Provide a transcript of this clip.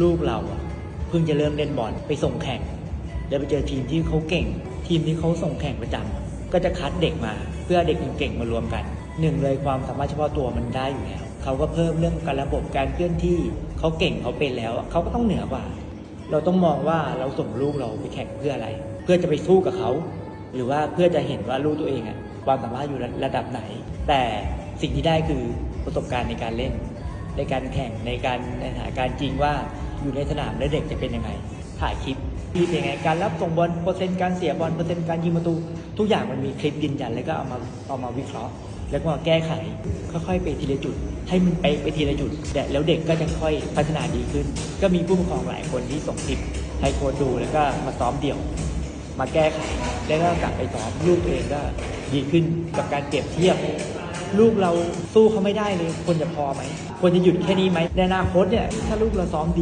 ลูกเราอะเพิ่งจะเริ่มเล่นบอลไปส่งแข่ง แล้วไปเจอทีมที่เขาเก่ง ทีมที่เขาส่งแข่งประจำก็จะคัดเด็กมาเพื่อเด็กเก่งๆมารวมกันหนึ่งเลยความสามารถเฉพาะตัวมันได้อยู่แล้วเขาก็เพิ่มเรื่องการระบบการเคลื่อนที่เขาเก่งเขาเป็นแล้วเขาก็ต้องเหนือกว่า เราต้องมองว่าเราส่งลูกเราไปแข่งเพื่ออะไร เพื่อจะไปสู้กับเขาหรือว่าเพื่อจะเห็นว่าลูกตัวเองอะความสามารถอยู่ระดับไหน แต่สิ่งที่ได้คือประสบการณ์ในการเล่น ในการแข่งในการในสถานการณ์จริงว่าอยู่ในสนามแล้วเด็กจะเป็นยังไง ถ่ายคลิปที่เป็นยังไงการรับส่งบอลเปอร์เซ็นต์การเสียบอลเปอร์เซ็นต์การยิงประตูทุกอย่างมันมีคลิปยืนยันแล้วก็เอามาเอามาวิเคราะห์ แล้วก็มาแก้ไขค่อยๆ ไปทีละจุด ให้มันไปไปทีละจุดแต่แล้วเด็กก็จะค่อยพัฒนาดีขึ้น ก็มีผู้ปกครองหลายคนที่ส่งคลิปให้โค้ชดูแล้วก็มาซ้อมเดี่ยว มาแก้ไขแล้วก็กลับไปซ้อมลูกเองก็ดีขึ้นกับการเปรียบเทียบ ลูกเราสู้เขาไม่ได้เลยควรจะพอไหมควรจะหยุดแค่นี้ไหมในอนาคตเนี่ยถ้าลูกเราซ้อมดี